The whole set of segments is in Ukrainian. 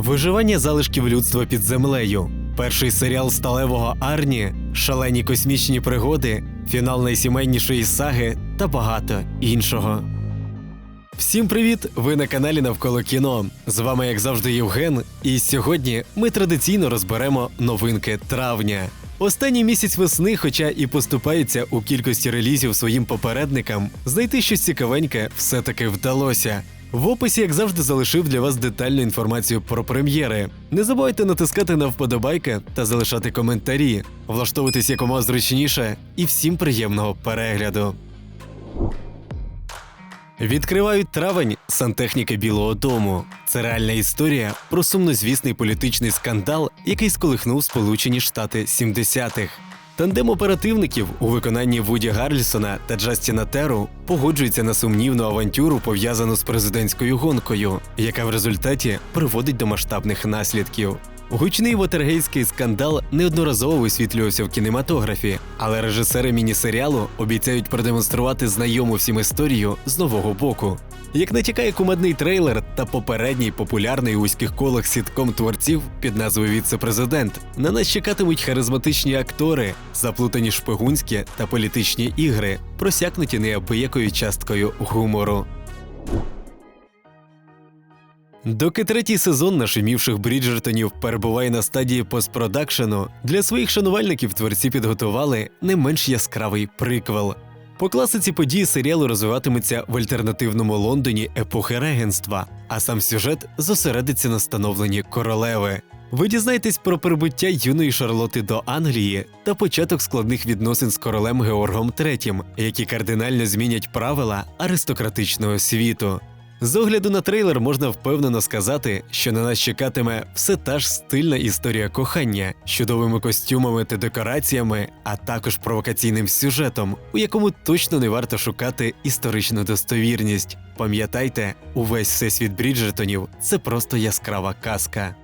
Виживання залишків людства під землею. Перший серіал сталевого Арні, шалені космічні пригоди, фінал найсімейнішої саги та багато іншого. Всім привіт! Ви на каналі Навколо кіно. З вами, як завжди, Євген. І сьогодні ми традиційно розберемо новинки травня. Останній місяць весни, хоча і поступається у кількості релізів своїм попередникам, знайти щось цікавеньке все-таки вдалося. В описі, як завжди, залишив для вас детальну інформацію про прем'єри. Не забувайте натискати на вподобайки та залишати коментарі, влаштовуватись якомога зручніше і всім приємного перегляду. Відкривають травень сантехніки Білого Дому. Це реальна історія про сумнозвісний політичний скандал, який сколихнув Сполучені Штати 70-х. Тандем оперативників у виконанні Вуді Гарлісона та Джастіна Теру погоджується на сумнівну авантюру, пов'язану з президентською гонкою, яка в результаті приводить до масштабних наслідків. Гучний вотергейський скандал неодноразово висвітлювався в кінематографі, але режисери міні-серіалу обіцяють продемонструвати знайому всім історію з нового боку. Як натякає кумедний трейлер та попередній популярний у вузьких колах сітком творців під назвою Віце-президент, на нас чекатимуть харизматичні актори, заплутані шпигунські та політичні ігри, просякнуті неабиякою часткою гумору. Доки третій сезон нашумівших Бріджертонів перебуває на стадії постпродакшену, для своїх шанувальників творці підготували не менш яскравий приквел. По класиці події серіалу розвиватимуться в альтернативному Лондоні епохи регенства, а сам сюжет зосередиться на становленні королеви. Ви дізнаєтесь про прибуття юної Шарлоти до Англії та початок складних відносин з королем Георгом III, які кардинально змінять правила аристократичного світу. З огляду на трейлер можна впевнено сказати, що на нас чекатиме все та ж стильна історія кохання, з чудовими костюмами та декораціями, а також провокаційним сюжетом, у якому точно не варто шукати історичну достовірність. Пам'ятайте, увесь всесвіт Бріджертонів це просто яскрава казка.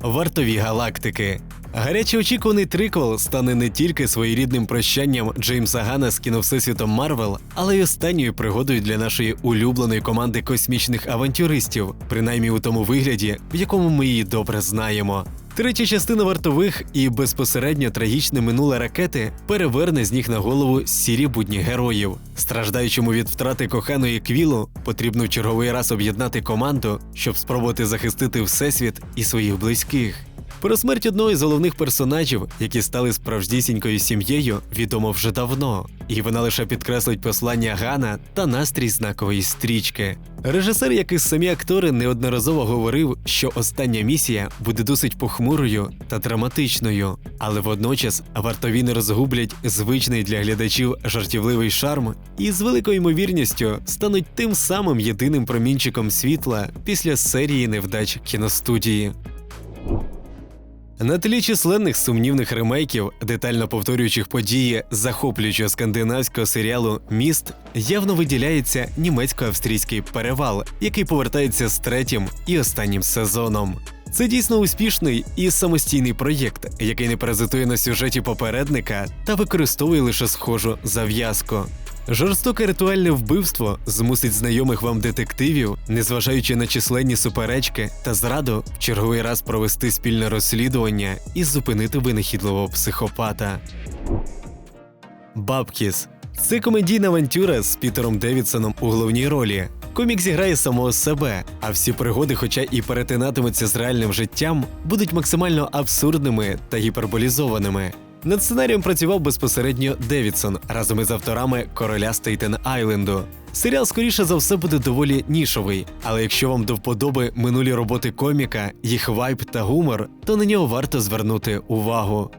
Вартові галактики. Гаряче очікуваний триквел стане не тільки своєрідним прощанням Джеймса Гана з кіновсесвітом Марвел, але й останньою пригодою для нашої улюбленої команди космічних авантюристів, принаймні у тому вигляді, в якому ми її добре знаємо. Третя частина вартових і безпосередньо трагічне минуле ракети переверне з ніг на голову сірі будні героїв. Страждаючому від втрати коханої квілу, потрібно в черговий раз об'єднати команду, щоб спробувати захистити всесвіт і своїх близьких. Про смерть одного із головних персонажів, які стали справжнісінькою сім'єю, відомо вже давно, і вона лише підкреслить послання Гана та настрій знакової стрічки. Режисер, як і самі актори, неодноразово говорив, що остання місія буде досить похмурою та драматичною, але водночас вартові не розгублять звичний для глядачів жартівливий шарм і з великою ймовірністю стануть тим самим єдиним промінчиком світла після серії невдач кіностудії. На тлі численних сумнівних ремейків, детально повторюючих події захоплюючого скандинавського серіалу Міст, явно виділяється німецько-австрійський перевал, який повертається з третім і останнім сезоном. Це дійсно успішний і самостійний проєкт, який не паразитує на сюжеті попередника та використовує лише схожу зав'язку. Жорстоке ритуальне вбивство змусить знайомих вам детективів, незважаючи на численні суперечки та зраду, в черговий раз провести спільне розслідування і зупинити винахідливого психопата. Бабкіс це комедійна авантюра з Пітером Девідсоном у головній ролі. Комік зіграє самого себе, а всі пригоди, хоча і перетинатимуться з реальним життям, будуть максимально абсурдними та гіперболізованими. Над сценарієм працював безпосередньо Девідсон разом із авторами короля Стейтен Айленду. Серіал, скоріше за все, буде доволі нішовий, але якщо вам до вподоби минулі роботи коміка, їх вайб та гумор, то на нього варто звернути увагу.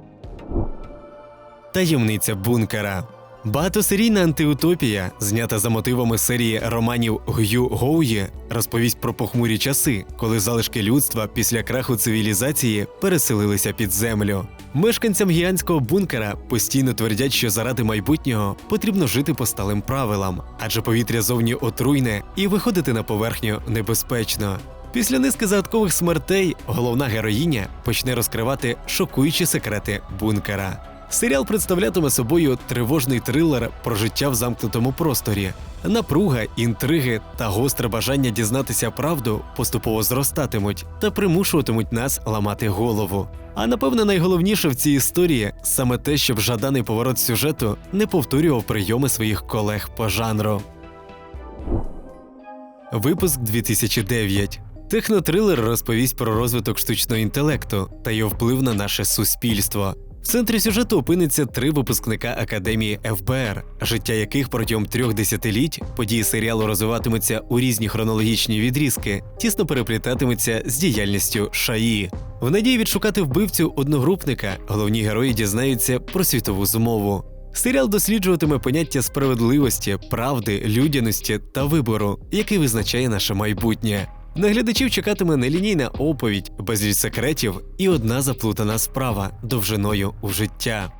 Таємниця бункера. Багатосерійна антиутопія, знята за мотивами серії романів Г'ю Гоуї, розповість про похмурі часи, коли залишки людства після краху цивілізації переселилися під землю. Мешканцям гігантського бункера постійно твердять, що заради майбутнього потрібно жити по сталим правилам, адже повітря зовні отруйне і виходити на поверхню небезпечно. Після низки загадкових смертей головна героїня почне розкривати шокуючі секрети бункера. Серіал представлятиме собою тривожний трилер про життя в замкнутому просторі. Напруга, інтриги та гостре бажання дізнатися правду поступово зростатимуть та примушуватимуть нас ламати голову. А напевне найголовніше в цій історії саме те, щоб жаданий поворот сюжету не повторював прийоми своїх колег по жанру. Випуск 2009. Технотрилер розповість про розвиток штучного інтелекту та його вплив на наше суспільство. В центрі сюжету опиниться три випускника академії ФБР, життя яких протягом трьох десятиліть події серіалу розвиватимуться у різні хронологічні відрізки, тісно переплітатимуться з діяльністю ШАІ. В надії відшукати вбивцю одногрупника головні герої дізнаються про світову змову. Серіал досліджуватиме поняття справедливості, правди, людяності та вибору, який визначає наше майбутнє. На глядачів чекатиме нелінійна оповідь, безліч секретів і одна заплутана справа довжиною у життя.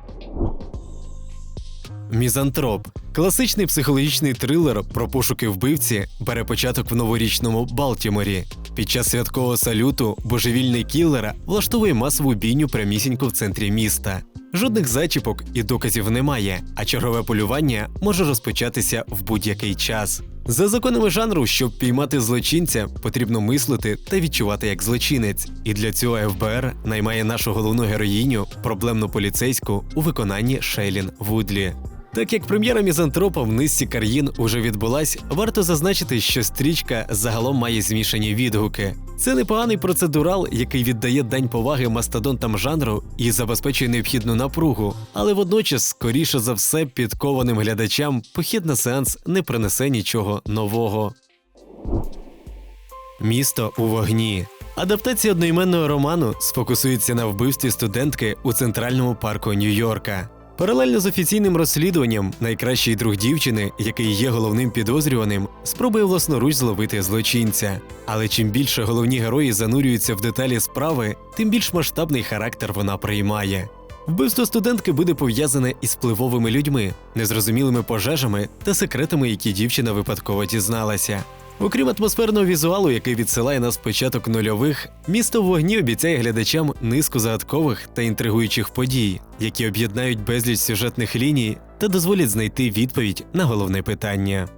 Мізантроп класичний психологічний трилер про пошуки вбивці бере початок в новорічному Балтіморі. Під час святкового салюту божевільний кіллера влаштовує масову бійню прямісінько в центрі міста. Жодних зачіпок і доказів немає, а чергове полювання може розпочатися в будь-який час. За законами жанру, щоб піймати злочинця, потрібно мислити та відчувати як злочинець. І для цього ФБР наймає нашу головну героїню, проблемну поліцейську у виконанні Шейлін Вудлі. Так як прем'єра мізантропа в низці країн уже відбулась, варто зазначити, що стрічка загалом має змішані відгуки. Це непоганий процедурал, який віддає дань поваги мастодонтам жанру і забезпечує необхідну напругу, але водночас, скоріше за все, підкованим глядачам похід на сеанс не принесе нічого нового. Місто у вогні. Адаптація одноіменного роману сфокусується на вбивстві студентки у центральному парку Нью-Йорка. Паралельно з офіційним розслідуванням, найкращий друг дівчини, який є головним підозрюваним, спробує власноруч зловити злочинця. Але чим більше головні герої занурюються в деталі справи, тим більш масштабний характер вона приймає. Вбивство студентки буде пов'язане із впливовими людьми, незрозумілими пожежами та секретами, які дівчина випадково дізналася. Окрім атмосферного візуалу, який відсилає нас початок нульових, місто в вогні обіцяє глядачам низку загадкових та інтригуючих подій, які об'єднають безліч сюжетних ліній та дозволять знайти відповідь на головне питання.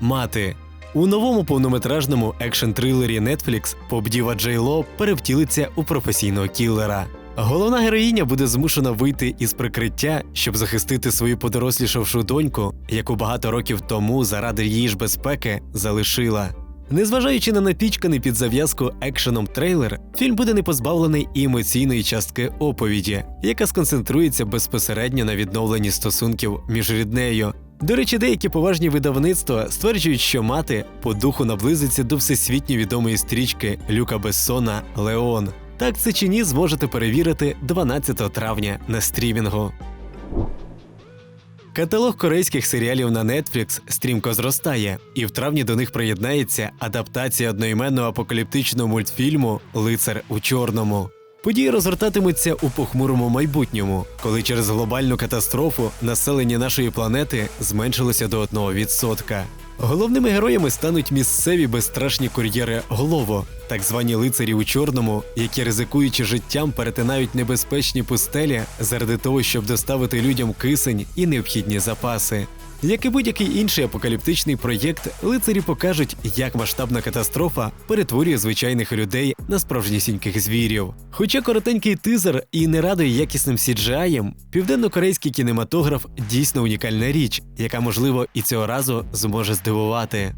Мати у новому повнометражному екшн-трилері Netflix Поп-діва Джей Ло перевтілиться у професійного кіллера. Головна героїня буде змушена вийти із прикриття, щоб захистити свою подорослішавшу доньку, яку багато років тому заради її ж безпеки залишила. Незважаючи на напічканий під зав'язку екшеном трейлер, фільм буде не позбавлений і емоційної частки оповіді, яка сконцентрується безпосередньо на відновленні стосунків між ріднею. До речі, деякі поважні видавництва стверджують, що мати по духу наблизиться до всесвітньо відомої стрічки Люка Бессона Леон. Так це чи ні зможете перевірити 12 травня на стрімінгу. Каталог корейських серіалів на Netflix стрімко зростає, і в травні до них приєднається адаптація одноіменного апокаліптичного мультфільму Лицар у чорному. Події розгортатимуться у похмурому майбутньому, коли через глобальну катастрофу населення нашої планети зменшилося до 1%. Головними героями стануть місцеві безстрашні кур'єри Глово, так звані лицарі у чорному, які ризикуючи життям перетинають небезпечні пустелі заради того, щоб доставити людям кисень і необхідні запаси. Як і будь-який інший апокаліптичний проєкт, лицарі покажуть, як масштабна катастрофа перетворює звичайних людей на справжнісіньких звірів. Хоча коротенький тизер і не радує якісним CGI, південно-корейський кінематограф дійсно унікальна річ, яка можливо і цього разу зможе здивувати.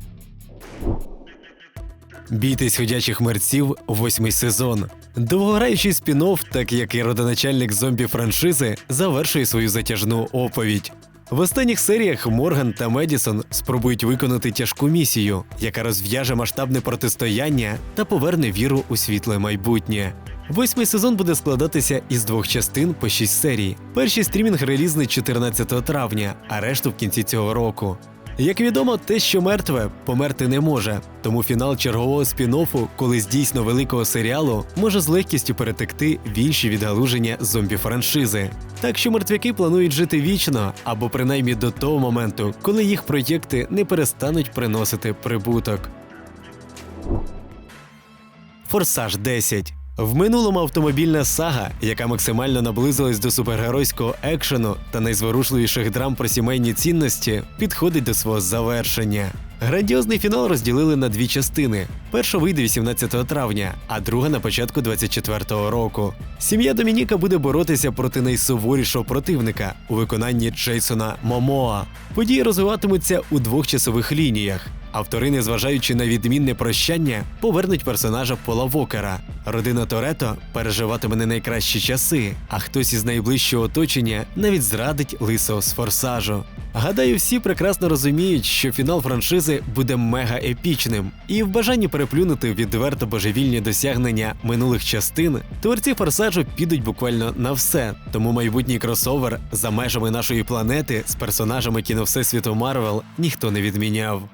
Бійтесь ходячих мерців, восьмий сезон. Довгограючий спін-офф, так як і родоначальник зомбі франшизи, завершує свою затяжну оповідь. В останніх серіях Морган та Медісон спробують виконати тяжку місію, яка розв'яже масштабне протистояння та поверне віру у світле майбутнє. Восьмий сезон буде складатися із двох частин по шість серій. Перший стрімінг релізний 14 травня, а решту в кінці цього року. Як відомо, те, що мертве, померти не може, тому фінал чергового спін-оффу, колись дійсно великого серіалу, може з легкістю перетекти в інші відгалуження зомбі-франшизи. Так що мертвяки планують жити вічно, або принаймні до того моменту, коли їх проєкти не перестануть приносити прибуток. Форсаж 10 В минулому автомобільна сага, яка максимально наблизилась до супергеройського екшену та найзворушливіших драм про сімейні цінності, підходить до свого завершення. Грандіозний фінал розділили на дві частини. Перша вийде 18 травня, а друга на початку 24-го року. Сім'я Домініка буде боротися проти найсуворішого противника у виконанні Джейсона Момоа. Події розвиватимуться у двох часових лініях. Автори, незважаючи на відмінне прощання, повернуть персонажа Пола Вокера. Родина Торетто переживатиме не найкращі часи, а хтось із найближчого оточення навіть зрадить лисого з форсажу. Гадаю, всі прекрасно розуміють, що фінал франшизи буде мега епічним, і в бажанні переплюнути відверто божевільні досягнення минулих частин, творці форсажу підуть буквально на все. Тому майбутній кросовер за межами нашої планети з персонажами кіно Всесвіту Марвел ніхто не відміняв.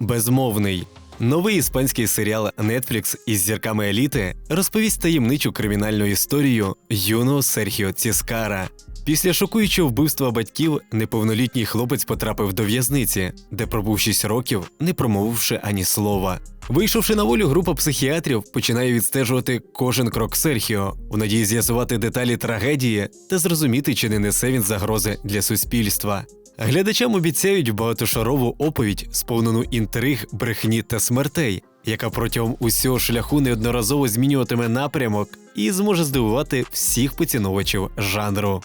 Безмовний. Новий іспанський серіал Netflix із зірками еліти розповість таємничу кримінальну історію юного Серхіо Ціскара. Після шокуючого вбивства батьків неповнолітній хлопець потрапив до в'язниці, де пробув 6 років, не промовивши ані слова. Вийшовши на волю, група психіатрів починає відстежувати кожен крок Серхіо у надії з'ясувати деталі трагедії та зрозуміти, чи не несе він загрози для суспільства. Глядачам обіцяють багатошарову оповідь, сповнену інтриг, брехні та смертей, яка протягом усього шляху неодноразово змінюватиме напрямок і зможе здивувати всіх поціновувачів жанру.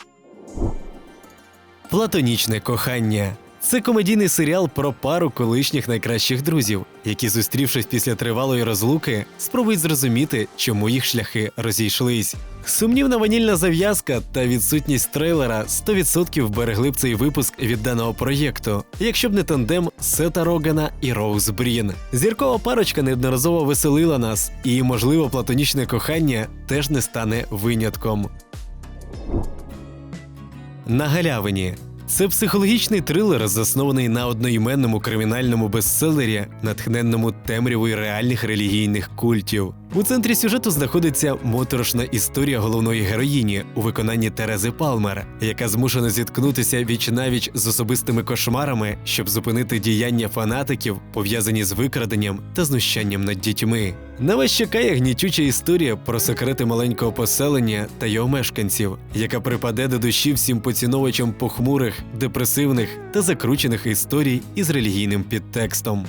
Платонічне кохання. Це комедійний серіал про пару колишніх найкращих друзів, які, зустрівшись після тривалої розлуки, спробують зрозуміти, чому їх шляхи розійшлись. Сумнівна ванільна зав'язка та відсутність трейлера 100% вберегли б цей випуск від даного проєкту, якщо б не тандем Сета Рогана і Роуз Брін. Зіркова парочка неодноразово веселила нас, і, можливо, платонічне кохання теж не стане винятком. На галявині. Це психологічний трилер, заснований на одноіменному кримінальному бестселері, натхненному темрявою реальних релігійних культів. У центрі сюжету знаходиться моторошна історія головної героїні у виконанні Терези Палмер, яка змушена зіткнутися віч навіч з особистими кошмарами, щоб зупинити діяння фанатиків, пов'язані з викраденням та знущанням над дітьми. На вас чекає гнітюча історія про секрети маленького поселення та його мешканців, яка припаде до душі всім поціновувачам похмурих, депресивних та закручених історій із релігійним підтекстом.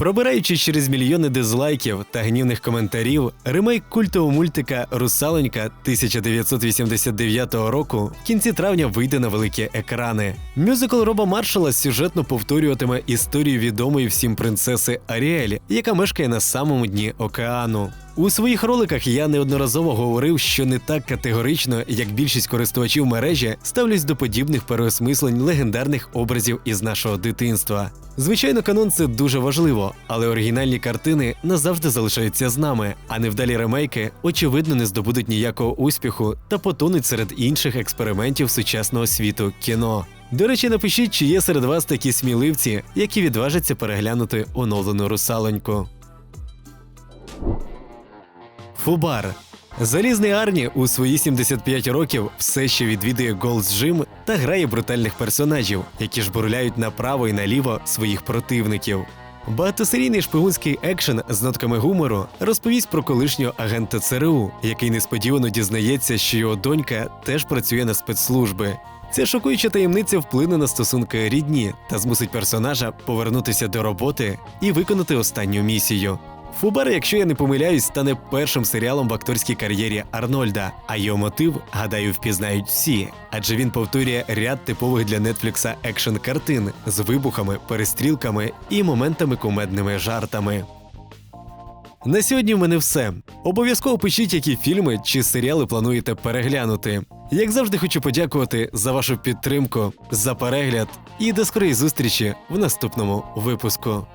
Пробираючись через мільйони дизлайків та гнівних коментарів, ремейк культового мультика Русалонька 1989 року в кінці травня вийде на великі екрани. Мюзикл Роба Маршала сюжетно повторюватиме історію відомої всім принцеси Аріель, яка мешкає на самому дні океану. У своїх роликах я неодноразово говорив, що не так категорично, як більшість користувачів мережі, ставлюсь до подібних переосмислень легендарних образів із нашого дитинства. Звичайно, канон це дуже важливо, але оригінальні картини назавжди залишаються з нами, а невдалі ремейки очевидно не здобудуть ніякого успіху та потонуть серед інших експериментів сучасного світу кіно. До речі, напишіть, чи є серед вас такі сміливці, які відважаться переглянути оновлену русалоньку. Фубар. Залізний Арні у свої 75 років все ще відвідує Голдс Джим та грає брутальних персонажів, які жбурляють направо і наліво своїх противників. Багатосерійний шпигунський екшен з нотками гумору розповість про колишнього агента ЦРУ, який несподівано дізнається, що його донька теж працює на спецслужби. Ця шокуюча таємниця вплине на стосунки рідні та змусить персонажа повернутися до роботи і виконати останню місію. Фубар, якщо я не помиляюсь, стане першим серіалом в акторській кар'єрі Арнольда, а його мотив, гадаю, впізнають всі, адже він повторює ряд типових для Нетфлікса екшн картин з вибухами, перестрілками і моментами кумедними жартами. На сьогодні в мене все. Обов'язково пишіть, які фільми чи серіали плануєте переглянути. Як завжди, хочу подякувати за вашу підтримку, за перегляд і до скорої зустрічі в наступному випуску.